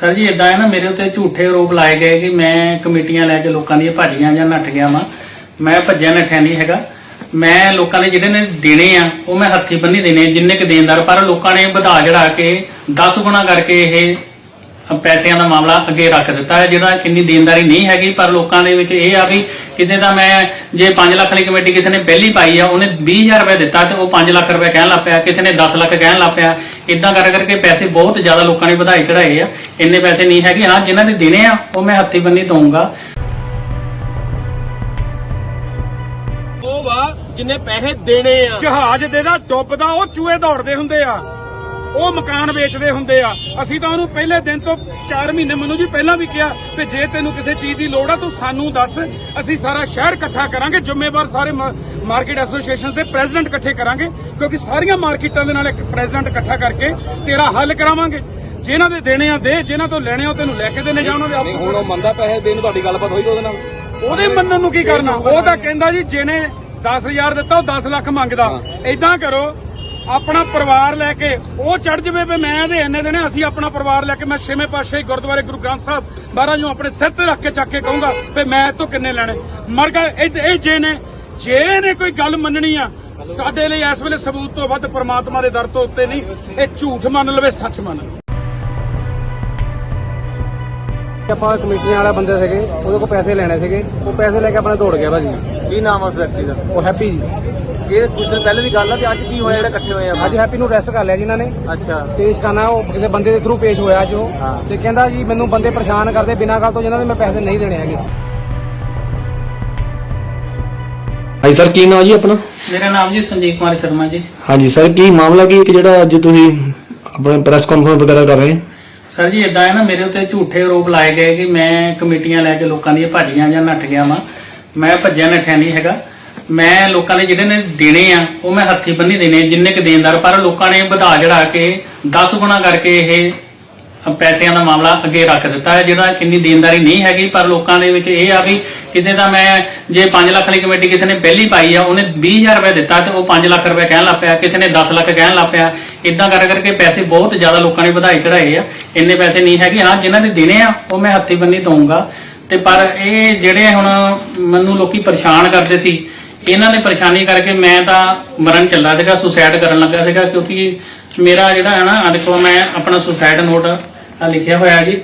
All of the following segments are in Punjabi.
ਸਰ ਜੀ ਇਦਾਂ ਹੈ ਨਾ ਮੇਰੇ ਉੱਤੇ ਝੂਠੇ ਆਰੋਪ ਲਾਏ ਗਏ ਕਿ ਮੈਂ ਕਮੇਟੀਆਂ ਲੈ ਕੇ ਲੋਕਾਂ ਦੀਆਂ ਭਾਜੀਆਂ ਜਾਂ ਨੱਠ ਗਿਆ ਵਾਂ। ਮੈਂ ਭੱਜਿਆ ਨੱਠਿਆ ਨਹੀਂ ਹੈਗਾ। ਮੈਂ ਲੋਕਾਂ ਦੇ ਜਿਹੜੇ ਨੇ ਦੇਣੇ ਆ ਉਹ ਮੈਂ ਹੱਥੀ ਬੰਨੀ ਦੇਣੇ ਆ, ਜਿੰਨੇ ਕ ਦੇਣਦਾਰ ਪਰ ਲੋਕਾਂ ਨੇ ਵਧਾ ਚੜਾ ਕੇ 10 ਗੁਣਾ ਕਰਕੇ ਇਹ ਪੈਸਿਆਂ ਦਾ ਮਾਮਲਾ ਅੱਗੇ ਰੱਖ ਦਿੱਤਾ ਹੈ ਜਿਹੜਾ ਇੰਨੀ ਦੇਣਦਾਰੀ ਨਹੀਂ ਹੈਗੀ ਪਰ ਲੋਕਾਂ ਦੇ ਵਿੱਚ ਇਹ ਆ ਵੀ ਕਿਸੇ ਦਾ ਮੈਂ ਜੇ 5 ਲੱਖ ਵਾਲੀ ਕਮੇਟੀ ਕਿਸੇ ਨੇ ਪਹਿਲੀ ਪਾਈ ਆ ਉਹਨੇ 20000 ਰੁਪਏ ਦਿੱਤਾ ਤੇ ਉਹ 5 ਲੱਖ ਰੁਪਏ ਕਹਿਣ ਲੱਗ ਪਿਆ ਕਿਸੇ ਨੇ 10 ਲੱਖ ਕਹਿਣ ਲੱਗ ਪਿਆ ਇਦਾਂ ਕਰ ਕਰਕੇ ਪੈਸੇ ਬਹੁਤ ਜ਼ਿਆਦਾ ਲੋਕਾਂ ਨੇ ਵਧਾਈ ਚੜਾਏ ਆ ਇੰਨੇ ਪੈਸੇ ਨਹੀਂ ਹੈਗੇ ਹਾਂ ਜਿਨ੍ਹਾਂ ਦੇ ਦੇਣੇ ਆ ਉਹ ਮੈਂ ਹੱਥੀ ਬੰਨੀ ਦਊਂਗਾ। ਉਹ ਵਾ ਜਿੰਨੇ ਪੈਸੇ ਦੇਣੇ ਆ। ਜਹਾਜ਼ ਦੇ ਦਾ ਡੁੱਬਦਾ ਉਹ ਚੂਹੇ ਦੌੜਦੇ ਹੁੰਦੇ ਆ। ਉਹ ਮਕਾਨ ਵੇਚਦੇ ਹੁੰਦੇ ਆ। ਅਸੀਂ ਤਾਂ ਉਹਨੂੰ ਪਹਿਲੇ ਦਿਨ ਤੋਂ 4 ਮਹੀਨੇ ਮੈਨੂੰ ਜੀ ਪਹਿਲਾਂ ਵੀ ਕਿਹਾ ਤੇ ਜੇ ਤੈਨੂੰ ਕਿਸੇ ਚੀਜ਼ ਦੀ ਲੋੜ ਆ ਤੂੰ ਸਾਨੂੰ ਦੱਸ। ਅਸੀਂ ਸਾਰਾ ਸ਼ਹਿਰ ਇਕੱਠਾ ਕਰਾਂਗੇ ਜ਼ਿੰਮੇਵਾਰ ਸਾਰੇ ਮਾਰਕੀਟ ਐਸੋਸੀਏਸ਼ਨ ਦੇ ਪ੍ਰੈਜ਼ੀਡੈਂਟ ਇਕੱਠੇ ਕਰਾਂਗੇ ਕਿਉਂਕਿ ਸਾਰੀਆਂ ਮਾਰਕੀਟਾਂ ਦੇ ਨਾਲ ਇੱਕ ਪ੍ਰੈਜ਼ੀਡੈਂਟ ਇਕੱਠਾ ਕਰਕੇ ਤੇਰਾ ਹੱਲ ਕਰਾਵਾਂਗੇ। ਜਿਨ੍ਹਾਂ ਦੇ ਦੇਣੇ ਆ ਦੇ ਜਿਨ੍ਹਾਂ ਤੋਂ ਲੈਣੇ ਆ ਤੈਨੂੰ ਲੈ ਕੇ ਦੇਣੇ ਜਾਂ ਉਹਨਾਂ ਦੇ ਆਪ ਹੁਣ ਉਹ ਮੰਦਾ ਪੈਸੇ ਦੇਣ ਤੁਹਾਡੀ ਗੱਲਬਾਤ ਹੋਈ ਉਹਦੇ ਨਾਲ। ਉਹਦੇ ਮੰਨਣ ਨੂੰ ਕੀ ਕਰਨਾ? ਉਹ ਤਾਂ ਕਹਿੰਦਾ ਜੀ ਜਿਹਨੇ 10000 ਦਿੱਤਾ ਉਹ 10 ਲੱਖ ਮੰਗਦਾ। ਏਦਾਂ ਕਰੋ ਆਪਣਾ ਪਰਿਵਾਰ ਲੈ ਕੇ ਉਹ ਚੜ ਜਵੇ ਵੀ ਮੈਂ ਇਹਦੇ ਇੰਨੇ ਦੇਣੇ ਅਸੀਂ ਆਪਣਾ ਪਰਿਵਾਰ ਲੈ ਕੇ ਮੈਂ ਛੇਵੇਂ ਪਾਤਸ਼ਾਹੀ ਗੁਰਦੁਆਰੇ ਗੁਰੂ ਗ੍ਰੰਥ ਸਾਹਿਬ ਮਹਾਰਾਜ ਨੂੰ ਆਪਣੇ ਸਿਰ ਤੇ ਰੱਖ ਕੇ ਚੱਕ ਕੇ ਕਹੂੰਗਾ ਵੀ ਮੈਂ ਇਹ ਤੋਂ ਕਿੰਨੇ ਲੈਣੇ। ਮਰ ਗਏ ਇਹ ਇਹ ਜੇ ਨੇ ਜੇ ਨੇ ਕੋਈ ਗੱਲ ਮੰਨਣੀ ਆ ਸਾਡੇ ਲਈ ਇਸ ਵੇਲੇ ਸਬੂਤ ਤੋਂ ਵੱਧ ਪ੍ਰਮਾਤਮਾ ਦੇ ਦਰ ਤੋਂ ਉੱਤੇ ਨਹੀਂ ਇਹ ਝੂਠ ਮੰਨ ਲਵੇ ਸੱਚ ਮੰਨ ਲਵੇ। ਆਪਾਂ ਕਮੇਟੀਆਂ ਵਾਲੇ ਬੰਦੇ ਸੀਗੇ ਉਹਦੇ ਕੋਲ ਪੈਸੇ ਲੈਣੇ ਸੀਗੇ ਉਹ ਪੈਸੇ ਲੈ ਕੇ ਆਪਣੇ ਦੌੜ ਗਿਆ ਭਾਜੀ। ਕੀ ਨਾਮ ਆ ਉਸ ਵਿਅਕਤੀ ਦਾ? ਉਹ ਹੈਪੀ ਜੀ। ਇਹ ਕੁਝ ਦਿਨ ਪਹਿਲੇ ਦੀ ਗੱਲ ਆ ਤੇ ਅੱਜ ਕੀ ਹੋਇਆ ਜਿਹੜੇ ਇਕੱਠੇ ਹੋਏ ਆ ਅੱਜ ਹੈਪੀ ਨੂੰ ਅਰੈਸਟ ਕਰ ਲਿਆ ਜੀ ਇਹਨਾਂ ਨੇ। ਅੱਛਾ। ਪੇਸ਼ ਕਰਨਾ ਉਹ ਕਿਸੇ ਬੰਦੇ ਦੇ ਥਰੂ ਪੇਸ਼ ਹੋਇਆ ਜੋ ਹਾਂ। ਤੇ ਕਹਿੰਦਾ ਜੀ ਮੈਨੂੰ ਬੰਦੇ ਪਰੇਸ਼ਾਨ ਕਰਦੇ ਬਿਨਾਂ ਗੱਲ ਤੋਂ ਜਿਨ੍ਹਾਂ ਦੇ ਮੈਂ ਪੈਸੇ ਨਹੀਂ ਦੇਣੇ ਹੈਗੇ। ਹਾਂਜੀ ਸਰ ਕੀ ਨਾਮ ਜੀ ਆਪਣਾ? ਮੇਰਾ ਨਾਮ ਜੀ ਸੰਜੀਵ ਕੁਮਾਰ ਸ਼ਰਮਾ ਜੀ। ਹਾਂਜੀ ਸਰ ਕੀ ਮਾਮਲਾ ਕੀ ਹੈ ਕਿ ਜਿਹੜਾ ਅੱਜ ਤੁਸੀਂ ਆਪਣੇ ਪ੍ਰੈਸ ਕਾਨਫਰੰਸ ਵਗੈਰਾ ਕਰ ਰਹੇ ਹੋ? ਸਰ ਜੀ ਇਦਾਂ ਹੈ ਨਾ ਮੇਰੇ ਉੱਤੇ ਝੂਠੇ ਆਰੋਪ ਲਾਏ ਗਏ ਕਿ ਮੈਂ ਕਮੇਟੀਆਂ ਲੈ ਕੇ ਲੋਕਾਂ ਦੀਆਂ ਭਾਜੀਆਂ ਜਾਂ ਨੱਠ ਗਿਆ ਵਾਂ। ਮੈਂ ਭੱਜਿਆ ਨੱਠਿਆ ਨਹੀਂ ਹੈਗਾ। ਮੈਂ ਲੋਕਾਂ ਨੇ ਜਿਹੜੇ ਨੇ ਦੇਣੇ ਆ ਉਹ ਮੈਂ ਹੱਥੀ ਬੰਨੀ ਦੇਣੇ ਆ, ਜਿੰਨੇ ਕ ਦੇਣਦਾਰ ਪਰ ਲੋਕਾਂ ਨੇ ਵਧਾ ਚੜਾ ਕੇ 10 ਗੁਣਾ ਕਰਕੇ ਇਹ ਪੈਸਿਆਂ ਦਾ ਮਾਮਲਾ ਅੱਗੇ ਰੱਖ ਦਿੱਤਾ ਹੈ ਜਿਹੜਾ ਇੰਨੀ ਦੇਣਦਾਰੀ ਨਹੀਂ ਹੈਗੀ ਪਰ ਲੋਕਾਂ ਦੇ ਵਿੱਚ ਇਹ ਆ ਵੀ ਕਿਸੇ ਦਾ ਮੈਂ ਜੇ 5 ਲੱਖ ਵਾਲੀ ਕਮੇਟੀ ਕਿਸੇ ਨੇ ਪਹਿਲੀ ਪਾਈ ਆ ਉਹਨੇ 20000 ਰੁਪਏ ਦਿੱਤਾ ਤੇ ਉਹ 5 ਲੱਖ ਰੁਪਏ ਕਹਿਣ ਲੱਗ ਪਿਆ ਕਿਸੇ ਨੇ 10 ਲੱਖ ਕਹਿਣ ਲੱਗ ਪਿਆ ਇਦਾਂ ਕਰ ਕਰਕੇ ਪੈਸੇ ਬਹੁਤ ਜ਼ਿਆਦਾ ਲੋਕਾਂ ਨੇ ਵਧਾਈ ਚੜਾਏ ਆ ਇੰਨੇ ਪੈਸੇ ਨਹੀਂ ਹੈਗੇ ਹਾਂ ਜਿਨ੍ਹਾਂ ਦੇ ਦੇਣੇ ਆ ਉਹ ਮੈਂ ਹੱਥੀ ਬੰਨੀ ਦਊਂਗਾ। ਤੇ ਪਰ ਇਹ ਜਿਹੜੇ ਹੁਣ ਮੈਨੂੰ ਲੋਕੀ ਪਰੇਸ਼ਾਨ ਕਰਦੇ ਸੀ ਇਹਨਾਂ ਨੇ ਪਰੇਸ਼ਾਨੀ ਕਰਕੇ ਮੈਂ ਤਾਂ ਮਰਨ ਚੱਲਾ ਸੀਗਾ ਸੁਸਾਇਡ ਕਰਨ ਲੱਗਾ ਸੀਗਾ, ਕਿਉਂਕਿ ਮੇਰਾ ਜਿਹੜਾ ਹੈ ਨਾ ਦੇਖੋ ਮੈਂ ਆਪਣਾ ਸੁਸਾਇਡ ਨੋਟ ਆ ਲਿਖਿਆ ਹੋਇਆ ਜੀ।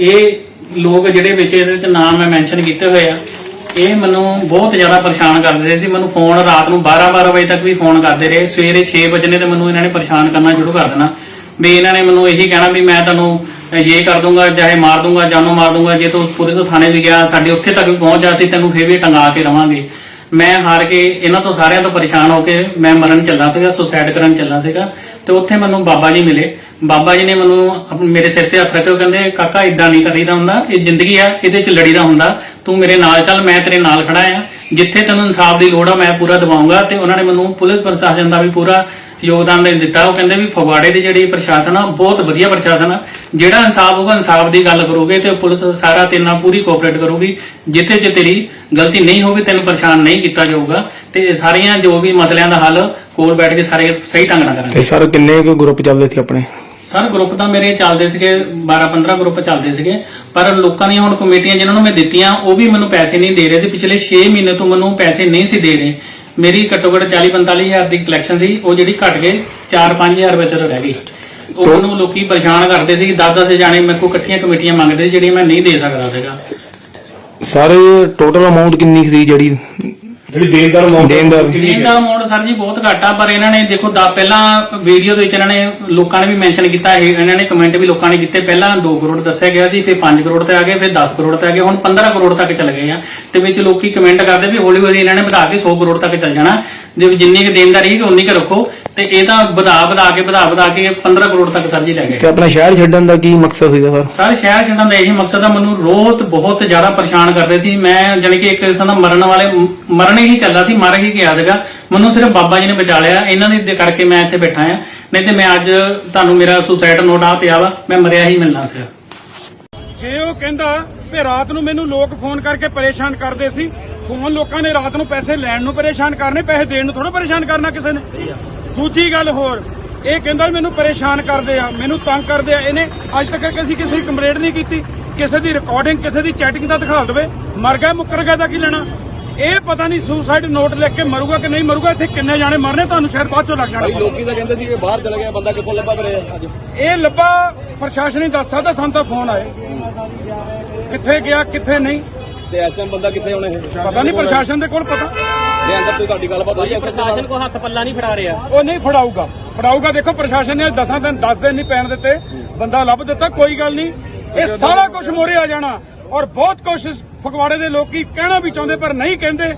ਇਹ ਲੋਕ ਜਿਹੜੇ ਵਿੱਚ ਇਹਦੇ ਵਿੱਚ ਨਾਮ ਮੈਂ ਮੈਂਸ਼ਨ ਕੀਤੇ ਹੋਏ ਆ, ਇਹ ਮੈਨੂੰ ਬਹੁਤ ਜ਼ਿਆਦਾ ਪਰੇਸ਼ਾਨ ਕਰਦੇ ਰਹੇ ਸੀ। ਮੈਨੂੰ ਫੋਨ ਰਾਤ ਨੂੰ 12-12 ਵਜੇ ਤੱਕ ਵੀ ਫੋਨ ਕਰਦੇ ਰਹੇ। ਸਵੇਰੇ 6 ਵਜੇ ਤੇ ਮੈਨੂੰ ਇਹਨਾਂ ਨੇ ਪਰੇਸ਼ਾਨ ਕਰਨਾ ਸ਼ੁਰੂ ਕਰ ਦੇਣਾ। ਵੀ ਇਹਨਾਂ ਨੇ ਮੈਨੂੰ ਇਹੀ ਕਹਿਣਾ ਵੀ ਮੈਂ ਤੁਹਾਨੂੰ ਇਹ ਕਰ ਦੂੰਗਾ, ਚਾਹੇ ਮਾਰ ਦੂੰਗਾ, ਜਾਨੋਂ ਮਾਰ ਦੂੰਗਾ। ਜੇ ਤੂੰ ਪੁਲਿਸ ਥਾਣੇ ਵੀ ਗਿਆ, ਸਾਡੇ ਉੱਥੇ ਤੱਕ ਵੀ ਪਹੁੰਚ ਜਾ ਸੀ ਤੈਨੂੰ ਫੇਰ ਵੀ ਟੰਗਾ ਕੇ ਰਵਾਂਗੇ। ਮੈਂ ਹਾਰ ਕੇ ਇਹਨਾਂ ਤੋਂ ਸਾਰਿਆਂ ਤੋਂ ਪਰੇਸ਼ਾਨ ਹੋ ਕੇ ਮੈਂ ਮਰਨ ਚੱਲਾ ਸੀਗਾ ਸੁਸਾਇਡ ਕਰਨ ਚੱਲਾ ਸੀਗਾ। ਤੇ ਉੱਥੇ ਮੈਨੂੰ ਬਾਬਾ ਜੀ ਮਿਲੇ। ਬਾਬਾ ਜੀ ਨੇ ਮੈਨੂੰ ਮੇਰੇ ਸਿਰ ਤੇ ਹੱਥ ਰੱਖ ਕੇ ਉਹ ਕਹਿੰਦੇ, ਕਾਕਾ ਇਦਾਂ ਨਹੀਂ ਕਰੀਦਾ ਹੁੰਦਾ। ਇਹ ਜ਼ਿੰਦਗੀ ਆ, ਇਹਦੇ ਚ ਲੜੀਦਾ ਹੁੰਦਾ। ਤੂੰ ਮੇਰੇ ਨਾਲ ਚੱਲ, ਮੈਂ ਤੇਰੇ ਨਾਲ ਖੜਾ ਆ। ਜਿੱਥੇ ਤੈਨੂੰ ਇਨਸਾਫ ਦੀ ਲੋੜ ਆ, ਮੈਂ ਪੂਰਾ ਦਿਵਾਉਂਗਾ। ਤੇ ਉਹਨਾਂ ਨੇ ਮੈਨੂੰ ਪੁਲਿਸ ਪ੍ਰਸ਼ਾਸਨ ਦਾ ਵੀ ਪੂਰਾ ਯੋਗਦਾਨ ਦੇ ਦਿੱਤਾ। ਉਹ ਕਹਿੰਦੇ ਵੀ ਫਗਵਾੜੇ ਦੀ ਜਿਹੜੀ ਪ੍ਰਸ਼ਾਸਨ ਆ ਬਹੁਤ ਵਧੀਆ ਪ੍ਰਸ਼ਾਸਨ ਆ। ਜਿਹੜਾ ਇਨਸਾਫ ਹੋਊਗਾ ਇਨਸਾਫ ਦੀ ਗੱਲ ਕਰੋਗੇ ਤੇ ਪੁਲਿਸ ਸਾਰਾ ਤੇਰੇ ਨਾਲ ਪੂਰੀ ਕੋਆਪਰੇਟ ਕਰੂਗੀ। ਜਿੱਥੇ ਜੇ ਤੇਰੀ ਗਲਤੀ ਨਹੀਂ ਹੋਵੇ ਤੈਨੂੰ ਪਰੇਸ਼ਾਨ ਨਹੀਂ ਕੀਤਾ ਜਾਊਗਾ। ਤੇ ਸਾਰੀਆਂ ਜੋ ਵੀ ਮਸਲਿਆਂ ਦਾ ਹੱਲ ਕੋਲ ਬੈਠ ਕੇ ਸਾਰੇ ਸਹੀ ਢੰਗ ਨਾਲ ਕਰਾਂਗੇ। ਤੇ ਸਰ ਕਿੰਨੇ ਕੁ ਗਰੁੱਪ ਚੱਲਦੇ ਸੀ ਆਪਣੇ? ਸਰ ਗਰੁੱਪ ਤਾਂ ਮੇਰੇ ਚੱਲਦੇ ਸੀਗੇ 12-15 ਗਰੁੱਪ ਚੱਲਦੇ ਸੀਗੇ। ਪਰ ਲੋਕਾਂ ਦੀਆਂ ਹੁਣ ਕਮੇਟੀਆਂ ਜਿਨ੍ਹਾਂ ਨੂੰ ਮੈਂ ਦਿੱਤੀਆਂ ਉਹ ਵੀ ਮੈਨੂੰ ਪੈਸੇ ਨਹੀਂ ਦੇ ਰਹੇ ਸੀ। ਪਿਛਲੇ 6 ਮਹੀਨੇ ਤੋਂ ਮੈਨੂੰ ਪੈਸੇ ਨਹੀਂ ਸੀ ਦੇ ਰਹੇ। ਮੇਰੀ ਘੱਟੋ ਘੱਟ 40-45 ਹਜ਼ਾਰ ਦੀ ਕਲੈਕਸ਼ਨ ਸੀ ਉਹ ਜਿਹੜੀ ਘਟ ਕੇ 4-5 ਹਜ਼ਾਰ ਵਿੱਚ ਰਹਿ ਗਈ। ਉਹ ਮੈਨੂੰ ਲੋਕੀ ਪਰੇਸ਼ਾਨ ਕਰਦੇ ਸੀ 10-10 ਜਾਣੇ ਮੇਰੇ ਕੋਲ ਇਕੱਠੀਆਂ ਕਮੇਟੀਆਂ ਮੰਗਦੇ ਸੀ ਜਿਹੜੀਆਂ ਮੈਂ ਨਹੀਂ ਦੇ ਸਕਦਾ ਸੀਗਾ। ਸਰ ਟੋਟਲ ਅਮਾਉਂਟ ਕਿੰਨੀ ਸੀ ਜਿਹੜੀ ਜਿਹੜੀ ਦੇਣਦਾਰ ਅਮਾਉਂਟ ਦੇਣਦਾਰ। ਗ੍ਰੀਨ ਦਾ ਅਮਾਉਂਟ ਸਰ ਜੀ ਬਹੁਤ ਘੱਟ ਆ ਪਰ ਇਹਨਾਂ ਨੇ ਦੇਖੋ ਦਾ ਪਹਿਲਾਂ ਵੀਡੀਓ ਦੇ ਵਿੱਚ ਇਹਨਾਂ ਨੇ ਲੋਕਾਂ ਨੇ ਵੀ ਮੈਂਸ਼ਨ ਕੀਤਾ ਇਹ ਇਹਨਾਂ ਨੇ ਕਮੈਂਟ ਵੀ ਲੋਕਾਂ ਨੇ ਕੀਤੇ। ਪਹਿਲਾਂ 2 ਕਰੋੜ ਦੱਸਿਆ ਗਿਆ ਸੀ ਫਿਰ 5 ਕਰੋੜ ਤੇ ਆ ਗਏ ਫਿਰ 10 ਕਰੋੜ ਤੇ ਆ ਗਏ ਹੁਣ 15 ਕਰੋੜ ਤੱਕ ਚੱਲ ਗਏ ਆ। ਤੇ ਵਿੱਚ ਲੋਕੀ ਕਮੈਂਟ ਕਰਦੇ ਵੀ ਹੌਲੀ ਹੌਲੀ ਇਹਨਾਂ ਨੇ ਵਧਾ ਕੇ 100 ਕਰੋੜ ਤੱਕ ਚੱਲ ਜਾਣਾ। ਜੇ ਜਿੰਨੀ ਕੁ ਦੇਣਦਾਰੀ ਹੈ ਉਨੀ ਕੁ ਰੱਖੋ। ਤੇ ਇਹ ਤਾਂ ਵਧਾ ਵਧਾ ਕੇ ਵਧਾ ਵਧਾ ਕੇ 15 ਕਰੋੜ ਤੱਕ ਸਰ ਜੀ ਲੈ ਗਏ। ਤੇ ਆਪਣਾ ਸ਼ਹਿਰ ਛੱਡਣ ਦਾ ਕੀ ਮਕਸਦ ਸੀਗਾ ਸਰ? ਸਰ ਸ਼ਹਿਰ ਛੱਡਣ ਦਾ ਇਹੀ ਮਕਸਦ ਆ ਮੈਨੂੰ ਰੋਤ ਬਹੁਤ ਜ਼ਿਆਦਾ ਪਰੇਸ਼ਾਨ ਕਰਦੇ ਸੀ। ਮੈਂ ਜਾਣੀ ਕਿ ਇੱਕ ਕਿਸਮ ਦਾ ਮਰਨ ਵਾਲੇ ਮਰਨ ਹੀ ਚੱਲਦਾ ਸੀ ਮਰ ਹੀ ਗਿਆ ਸੀਗਾ। ਮੈਨੂੰ ਸਿਰਫ ਬਾਬਾ ਜੀ ਨੇ ਬਚਾ ਲਿਆ। ਇਹਨਾਂ ਦੇ ਕਰਕੇ ਮੈਂ ਇੱਥੇ ਬੈਠਾ ਆ ਨਹੀਂ ਤੇ ਮੈਂ ਅੱਜ ਤੁਹਾਨੂੰ ਮੇਰਾ ਸੁਸਾਇਡ ਨੋਟ ਆ ਪਿਆ ਵਾ। ਮੈਂ ਮਰਿਆ ਹੀ ਮਿਲਣਾ ਸੀ। ਜੇ ਉਹ ਕਹਿੰਦਾ ਵੀ ਰਾਤ ਨੂੰ ਮੈਨੂੰ ਲੋਕ ਫੋਨ ਕਰਕੇ ਪਰੇਸ਼ਾਨ ਕਰਦੇ ਸੀ ਫੋਨ ਲੋਕਾਂ ਨੇ ਰਾਤ ਨੂੰ ਪੈਸੇ ਲੈਣ ਨੂੰ ਪਰੇਸ਼ਾਨ ਕਰਨੇ ਪੈਸੇ ਦੇਣ ਨੂੰ ਥੋੜਾ ਪਰੇਸ਼ਾਨ ਕਰਨਾ ਕਿਸੇ ਨੇ? ਦੂਜੀ ਗੱਲ ਹੋਰ ਇਹ ਕਹਿੰਦਾ ਮੈਨੂੰ ਪਰੇਸ਼ਾਨ ਕਰਦੇ ਆ ਮੈਨੂੰ ਤੰਗ ਕਰਦੇ ਆ। ਇਹਨੇ ਅੱਜ ਤੱਕ ਅਸੀਂ ਕਿਸੇ ਦੀ ਕੰਪਲੇਂਟ ਨਹੀਂ ਕੀਤੀ ਕਿਸੇ ਦੀ ਰਿਕਾਰਡਿੰਗ ਕਿਸੇ ਦੀ ਚੈਟਿੰਗ ਦਾ ਦਿਖਾ ਦੇਵੇ। ਮਰ ਗਿਆ ਮੁੱਕਰ ਗਿਆ ਦਾ ਕੀ ਲੈਣਾ? ਇਹ ਪਤਾ ਨਹੀਂ ਸੁਸਾਈਡ ਨੋਟ ਲਿਖ ਕੇ ਮਰੂਗਾ ਕਿ ਨਹੀਂ ਮਰੂਗਾ ਇੱਥੇ ਕਿੰਨੇ ਜਾਣੇ ਮਰਨੇ ਤੁਹਾਨੂੰ ਸ਼ਾਇਦ ਬਾਅਦ ਚੋਂ ਲੱਗ ਜਾਣਾ। ਭਾਈ ਲੋਕੀ ਤਾਂ ਕਹਿੰਦੇ ਸੀ ਕਿ ਬਾਹਰ ਚਲਾ ਗਿਆ ਬੰਦਾ ਕਿੱਥੋਂ ਲੱਭਾ ਕਰੇ ਅੱਜ? ਇਹ ਲੱਭਾ ਪ੍ਰਸ਼ਾਸਨ ਹੀ ਦੱਸ ਸਕਦਾ ਸਾਨੂੰ ਤਾਂ ਫੋਨ ਆਏ। ਕਿੱਥੇ ਗਿਆ ਕਿੱਥੇ ਨਹੀਂ? ਤੇ ਇਸ ਟਾਈਮ ਬੰਦਾ ਕਿੱਥੇ ਹੋਣੇ ਪਤਾ ਨਹੀਂ ਪ੍ਰਸ਼ਾਸਨ ਦੇ ਕੋਲ ਪਤਾ। ਜੇ ਅੰਦਰ ਕੋਈ ਤੁਹਾਡੀ ਗੱਲਬਾਤ ਹੋਈ ਹੈ ਪ੍ਰਸ਼ਾਸਨ ਕੋ ਹੱਥ ਪੱਲਾ ਨਹੀਂ ਫੜਾ ਰਿਹਾ। ਉਹ ਨਹੀਂ ਫੜਾਊਗਾ। ਫੜਾਊਗਾ ਦੇਖੋ ਪ੍ਰਸ਼ਾਸਨ ਨੇ 10 ਦਿਨ 10 ਦਿਨ ਨਹੀਂ ਪੈਣ ਦਿੱਤੇ। ਬੰਦਾ ਲੱਭ ਦਿੱਤਾ ਕੋਈ ਗੱਲ ਨਹੀਂ। ਇਹ ਸਾਰਾ ਕੁਝ ਮੋਰੇ ਆ ਜਾਣਾ। ਔਰ ਬਹੁਤ ਕੋਸ਼ਿਸ਼ ਫਗਵਾੜੇ ਦੇ ਲੋਕੀ ਕਹਿਣਾ ਵੀ ਚਾਹੁੰਦੇ ਪਰ ਨਹੀਂ ਕਹਿੰਦੇ।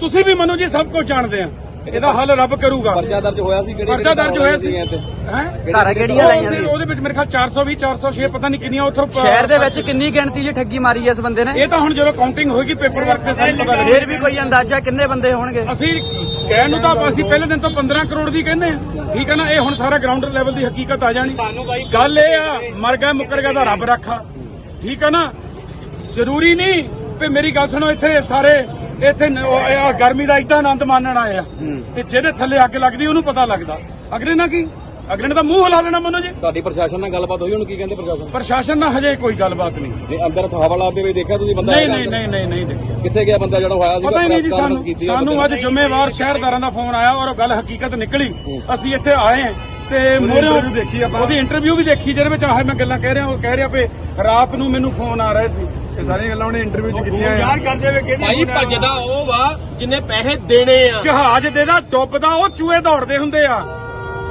ਤੁਸੀਂ ਵੀ ਮੰਨੋ ਜੀ ਸਭ ਕੁਝ ਜਾਣਦੇ ਆ। ਇਹਦਾ ਹੱਲ ਰੱਬ ਕਰੂਗਾ। ਪਰਚਾ ਦਰਜ ਹੋਇਆ ਸੀ ਕਿਹੜੀ ਪਰਚਾ ਦਰਜ ਹੋਇਆ ਸੀ। ਹੈ? ਧਾਰਾ ਕਿਹੜੀਆਂ ਲਾਈਆਂ ਸੀ? ਉਹਦੇ ਵਿੱਚ ਮੇਰੇ ਖਿਆਲ 420 406 ਪਤਾ ਨਹੀਂ ਕਿੰਨੀਆਂ ਉੱਥੋਂ ਸ਼ਹਿਰ ਦੇ ਵਿੱਚ ਕਿੰਨੀ ਗਿਣਤੀ 'ਚ ਠੱਗੀ ਮਾਰੀ ਐ ਇਸ ਬੰਦੇ ਨੇ? ਇਹ ਤਾਂ ਹੁਣ ਜਦੋਂ ਕਾਊਂਟਿੰਗ ਹੋਏਗੀ ਪੇਪਰ ਵਰਕ ਤੇ ਸਾਨੂੰ ਪਤਾ ਲੱਗੇਗਾ ਫੇਰ ਵੀ ਕੋਈ ਅੰਦਾਜ਼ਾ ਕਿੰਨੇ ਬੰਦੇ ਹੋਣਗੇ? ਅਸੀਂ ਕਹਿਣ ਨੂੰ ਤਾਂ ਅਸੀਂ ਪਹਿਲੇ ਦਿਨ ਤੋਂ 15 ਕਰੋੜ ਦੀ ਕਹਿੰਦੇ ਆ ਠੀਕ ਹੈ ਨਾ? ਇਹ ਹੁਣ ਸਾਰਾ ਗਰਾਊਂਡ ਲੈਵਲ ਦੀ ਹਕੀਕਤ ਆ ਜਾਣੀ। ਗੱਲ ਇਹ ਆ ਮਰ ਗਿਆ ਮੁੱਕਰ ਗਿਆ ਦਾ ਰੱਬ ਰੱਖਾ। ਠੀਕ ਹੈ ਨਾ? ਜ਼ਰੂਰੀ ਨਹੀਂ ਵੀ ਮੇਰੀ ਗੱਲ ਸੁਣੋ ਇੱਥੇ ਸਾਰੇ ਇੱਥੇ ਨ- ਉਹ ਇਹ ਗਰਮੀ ਦਾ ਇਦਾਂ ਆਨੰਦ ਮਾਣਨ ਆਏ ਆ। ਤੇ ਜਿਹਦੇ ਥੱਲੇ ਅੱਗ ਲੱਗਦੀ ਉਹਨੂੰ ਪਤਾ ਲੱਗਦਾ। ਅਗਲੇ ਨਾਲ ਕੀ? ਅਗਲੇ ਨੇ ਤਾਂ ਮੂੰਹ ਹਿਲਾ ਲੈਣਾ ਮਨੋ ਜੀ ਤੁਹਾਡੀ ਪ੍ਰਸ਼ਾਸਨ ਨਾਲ ਗੱਲਬਾਤ ਹੋਈ ਉਹਨੂੰ ਕੀ ਕਹਿੰਦੇ ਪ੍ਰਸ਼ਾਸਨ? ਪ੍ਰਸ਼ਾਸਨ ਨਾਲ ਹਜੇ ਕੋਈ ਗੱਲਬਾਤ ਨਹੀਂ। ਜੇ ਅੰਦਰ ਹਵਾਲਾਤ ਦੇ ਵਿੱਚ ਦੇਖਿਆ ਤੁਸੀਂ ਬੰਦਾ ਨਹੀਂ ਹੈਗਾ ਨਹੀਂ ਅੰਦਰ? ਨਹੀਂ ਨਹੀਂ ਨਹੀਂ ਦੇਖੀ ਕਿੱਥੇ ਗਿਆ ਬੰਦਾ ਜਿਹੜਾ ਹੋਇਆ ਸੀਗਾ? ਪਤਾ ਹੀ ਨਹੀਂ ਜੀ press conference ਸਾਨੂੰ ਕੀਤੀ ਸਾਨੂੰ ਬੰਦੇ ਅੱਜ ਜ਼ਿੰਮੇਵਾਰ ਸ਼ਹਿਰਦਾਰਾਂ ਦਾ ਫੋਨ ਆਇਆ ਔਰ ਉਹ ਗੱਲ ਹਕੀਕਤ ਨਿਕਲੀ। ਅਸੀਂ ਇੱਥੇ ਆਏ ਹਾਂ ਤੇ ਮੋਰੇ ਦੇਖੀ ਆਪਾਂ। ਉਹਦੀ ਇੰਟਰਵਿਊ ਵੀ ਦੇਖੀ ਜਿਹਦੇ ਵਿੱਚ ਆਹ ਮੈਂ ਗੱਲਾਂ ਕਹਿ ਰਿਹਾ ਉਹ ਕਹਿ ਰਿਹਾ ਵੀ ਰਾਤ ਨੂੰ ਮੈਨੂੰ ਫੋਨ ਆ ਰਹੇ ਸੀ। ਇਹ ਸਾਰੀਆਂ ਗੱਲਾਂ ਉਹਨੇ ਇੰਟਰਵਿਊ 'ਚ ਕੀਤੀਆਂ ਯਾਰ ਕਰਦੇ ਵੇ ਕਿਹਦੀ ਭਾਈ ਭੱਜਦਾ ਉਹ ਵਾ ਜਿੰਨੇ ਪੈਸੇ ਦੇਣੇ ਆ। ਜਹਾਜ਼ ਦੇ ਦਾ ਡੁੱਬਦਾ ਉਹ ਚੂਹੇ ਦੌੜਦੇ ਹੁੰਦੇ ਆ।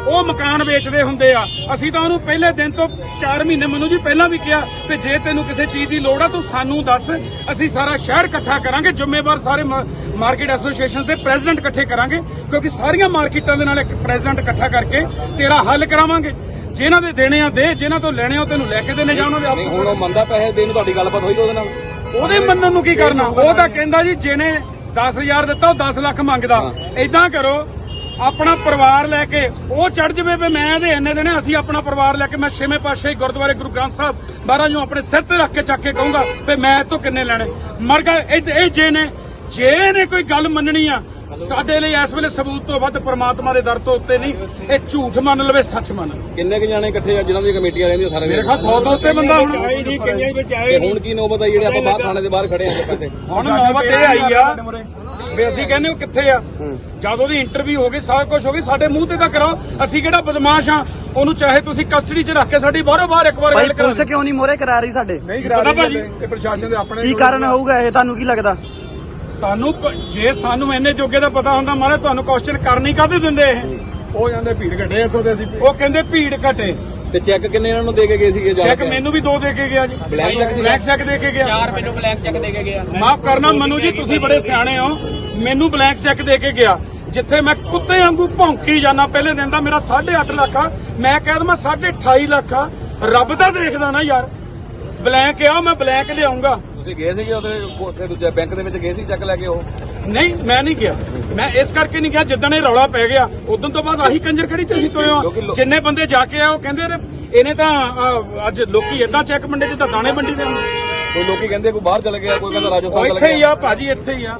ਉਹ ਮਕਾਨ ਵੇਚਦੇ ਹੁੰਦੇ ਆ। ਅਸੀਂ ਤਾਂ ਉਹਨੂੰ ਪਹਿਲੇ ਦਿਨ ਤੋਂ 4 ਮਹੀਨੇ ਮੈਨੂੰ ਜੀ ਪਹਿਲਾਂ ਵੀ ਕਿਹਾ ਕਿ ਜੇ ਤੈਨੂੰ ਕਿਸੇ ਚੀਜ਼ ਦੀ ਲੋੜ ਆ ਤੂੰ ਸਾਨੂੰ ਦੱਸ। ਅਸੀਂ ਸਾਰਾ ਸ਼ਹਿਰ ਇਕੱਠਾ ਕਰਾਂਗੇ ਜ਼ਿੰਮੇਵਾਰ ਸਾਰੇ ਮਾਰਕੀਟ ਐਸੋਸੀਏਸ਼ਨ ਦੇ ਪ੍ਰੈਜ਼ੀਡੈਂਟ ਇਕੱਠੇ ਕਰਾਂਗੇ। ਕਿਉਂਕਿ ਸਾਰੀਆਂ ਮਾਰਕੀਟਾਂ ਦੇ ਨਾਲ ਇੱਕ ਪ੍ਰੈਜ਼ੀਡੈਂਟ ਇਕੱਠਾ ਕਰਕੇ ਤੇਰਾ ਹੱਲ ਕਰਾਵਾਂਗੇ। ਜਿਨ੍ਹਾਂ ਦੇ ਦੇਣੇ ਆ ਦੇ ਜਿਨ੍ਹਾਂ ਤੋਂ ਲੈਣੇ ਆ ਤੈਨੂੰ ਲੈ ਕੇ ਦੇਣੇ ਜਾਂ ਉਹਨਾਂ ਦੇ ਨਹੀਂ ਆਪ ਹੁਣ ਉਹ ਮੰਦਾ ਪੈਸੇ ਦੇਣ ਨੂੰ ਤੁਹਾਡੀ ਗੱਲਬਾਤ ਹੋਈ ਉਹਦੇ ਨਾਲ। ਉਹਦੇ ਮੰਨਣ ਨੂੰ ਕੀ ਕਰਨਾ? ਉਹ ਤਾਂ ਕਹਿੰਦਾ ਜੀ ਜਿਹਨੇ 10000 ਦਿੱਤਾ ਉਹ 10 ਲੱਖ ਮੰਗਦਾ। ਏਦਾਂ ਕਰੋ ਆਪਣਾ ਪਰਿਵਾਰ ਲੈ ਕੇ ਉਹ ਚੜ ਜਵੇ ਵੀ ਮੈਂ ਇਹਦੇ ਇੰਨੇ ਦੇਣੇ ਅਸੀਂ ਆਪਣਾ ਪਰਿਵਾਰ ਲੈ ਕੇ ਮੈਂ ਛੇਵੇਂ ਪਾਤਸ਼ਾਹੀ ਗੁਰਦੁਆਰੇ ਗੁਰੂ ਗ੍ਰੰਥ ਸਾਹਿਬ ਮਹਾਰਾਜ ਨੂੰ ਆਪਣੇ ਸਿਰ ਤੇ ਰੱਖ ਕੇ ਚੱਕ ਕੇ ਕਹੂੰਗਾ ਵੀ ਮੈਂ ਇਹ ਤੋਂ ਕਿੰਨੇ ਲੈਣੇ? ਮਰ ਗਏ ਇਹ ਜੇ ਨੇ ਜੇ ਨੇ ਕੋਈ ਗੱਲ ਮੰਨਣੀ ਆ ਸਾਡੇ ਲਈ ਇਸ ਵੇਲੇ ਸਬੂਤ ਤੋਂ ਵੱਧ ਪ੍ਰਮਾਤਮਾ ਦੇ ਦਰ ਤੋਂ ਉੱਤੇ ਨਹੀਂ ਇਹ ਝੂਠ ਮੰਨ ਲਵੇ ਸੱਚ ਮੰਨ ਲਵੇ। ਕਿੰਨੇ ਕੁ ਜਾਣੇ ਇਕੱਠੇ ਆ ਜਿਨ੍ਹਾਂ ਦੀਆਂ ਕਮੇਟੀਆਂ ਰਹਿੰਦੀਆਂ ਸਾਰੇ ਮੇਰੇ ਖਿਆਲ 100 ਤੋਂ ਉੱਤੇ ਬੰਦਾ ਹੁਣ ਤੇ ਹੁਣ ਕੀ ਨੌਬਤ ਆਈ ਜਿਹੜੇ ਆਪਾਂ ਬਾਹਰ ਥਾਣੇ ਦੇ ਬਾਹਰ ਖੜੇ ਆ ਇੱਥੇ? ਹੁਣ ਨੌਬਤ ਇਹ ਆਈ ਆ ਵੀ ਅਸੀਂ ਕਹਿੰਦੇ ਉਹ ਕਿੱਥੇ ਆ? ਜਦ ਉਹਦੀ ਇੰਟਰਵਿਊ ਹੋ ਗਈ ਸਾਰਾ ਕੁਝ ਹੋ ਗਈ ਸਾਡੇ ਮੂੰਹ ਤੇ ਤਾਂ ਕਰਾਓ। ਅਸੀਂ ਕਿਹੜਾ ਬਦਮਾਸ਼ ਆ? ਉਹਨੂੰ ਚਾਹੇ ਤੁਸੀਂ ਕਸਟਡੀ 'ਚ ਰੱਖ ਕੇ ਸਾਡੀ ਬਾਹਰੋਂ ਬਾਹਰ ਇੱਕ ਵਾਰ ਗੱਲ ਕਰਾ ਪੁਲਿਸ ਕਿਉਂ ਨਹੀਂ ਮੋਰੇ ਕਰਾ ਰਹੀ ਸਾਡੇ? ਨਹੀਂ ਕਰਾ ਭਾਜੀ। ਇਹ ਪ੍ਰਸ਼ਾਸਨ ਦੇ ਆਪਣੇ ਕੀ ਕਾਰਨ ਹੋਊਗਾ ਇਹ? ਤੁਹਾਨੂੰ ਕੀ ਲੱਗਦਾ? ਸਾਨੂੰ ਜੇ ਸਾਨੂੰ ਇੰਨੇ ਜੋਗੇ ਦਾ ਪਤਾ ਹੁੰਦਾ ਮਾਰੇ ਤੁਹਾਨੂੰ ਕੁਐਸਚਨ ਕਰਨੀ ਕਾਹਦੇ ਦਿੰਦੇ ਇਹ? ਉਹ ਜਾਂਦੇ ਭੀੜ ਘਟੇ ਇੱਥੋਂ ਤੇ ਅਸੀਂ। ਉਹ ਕਹਿੰਦੇ ਭੀੜ ਘਟੇ। ਤੇ ਚੈੱਕ ਕਿੰਨੇ ਇਹਨਾਂ ਨੂੰ ਦੇ ਕੇ ਗਏ ਸੀਗੇ ਜਾ ਚੈੱਕ ਕੇ? ਮੈਨੂੰ ਵੀ ਦੋ ਦੇ ਕੇ ਗਿਆ ਜੀ। Blank check ਸੀਗਾ? ਬਲੈਕ ਚੈੱਕ ਦੇ ਕੇ ਗਿਆ। ਚਾਰ ਮੈਨੂੰ ਬਲੈਂਕ ਚੈੱਕ ਦੇ ਕੇ ਗਿਆ। ਮਾਫ ਕਰਨਾ ਮਨੂ ਜੀ ਤੁਸੀਂ ਬੜੇ ਸਿਆਣੇ ਹੋ। ਮੈਨੂੰ ਬਲੈਂਕ ਚੈੱਕ ਦੇ ਕੇ ਗਿਆ। ਜਿੱਥੇ ਮੈਂ ਕੁੱਤੇ ਵਾਂਗੂ ਭੌਂਕੀ ਜਾਣਾ ਪਹਿਲੇ ਦਿਨ ਦਾ ਮੇਰਾ 8.5 ਲੱਖ ਆ। ਮੈਂ ਕਹਿ ਦਵਾਂ 28.5 ਲੱਖ ਆ। ਰੱਬ ਦਾ ਦੇਖਦਾ ਨਾ ਯਾਰ। ਬਲੈਂਕ ਆ ਮੈਂ ਬਲੈਂਕ ਲਿਆਉਂਗਾ। ਤੁਸੀਂ ਗਏ ਸੀ ਉਹਦੇ ਉੱਥੇ ਦੂਜੇ ਬੈਂਕ ਦੇ ਵਿੱਚ ਗਏ ਸੀ ਚੈੱਕ ਲੈ ਕੇ ਉਹ? ਨਹੀਂ ਮੈਂ ਨਹੀਂ ਗਿਆ। ਮੈਂ ਇਸ ਕਰਕੇ ਨਹੀਂ ਗਿਆ ਜਿੱਦਣ ਇਹ ਰੌਲਾ ਪੈ ਗਿਆ ਉਦੋਂ ਤੋਂ ਬਾਅਦ ਆਹੀ ਕੰਜਰ ਕਿਹੜੀ ਚ ਅਸੀਂ ਤੋਏ ਆ ਜਿੰਨੇ ਬੰਦੇ ਜਾ ਕੇ ਆ ਉਹ ਕਹਿੰਦੇ ਨੇ ਇਹਨੇ ਤਾਂ ਅੱਜ ਲੋਕੀ ਏਦਾਂ ਚੈੱਕ ਮੰਡੇ ਚ ਤਾਂ ਦਾਣੇ ਮੰਡੀ ਦੇ ਹੁੰਦੇ। ਕੋਈ ਲੋਕੀ ਕਹਿੰਦੇ ਕੋਈ ਬਾਹਰ ਚਲੇ ਗਿਆ ਕੋਈ ਕਹਿੰਦਾ ਰਾਜਸਥਾਨ ਚਲੇ ਇੱਥੇ ਹੀ ਗਿਆ। ਆ ਭਾਜੀ ਇੱਥੇ ਹੀ ਆ।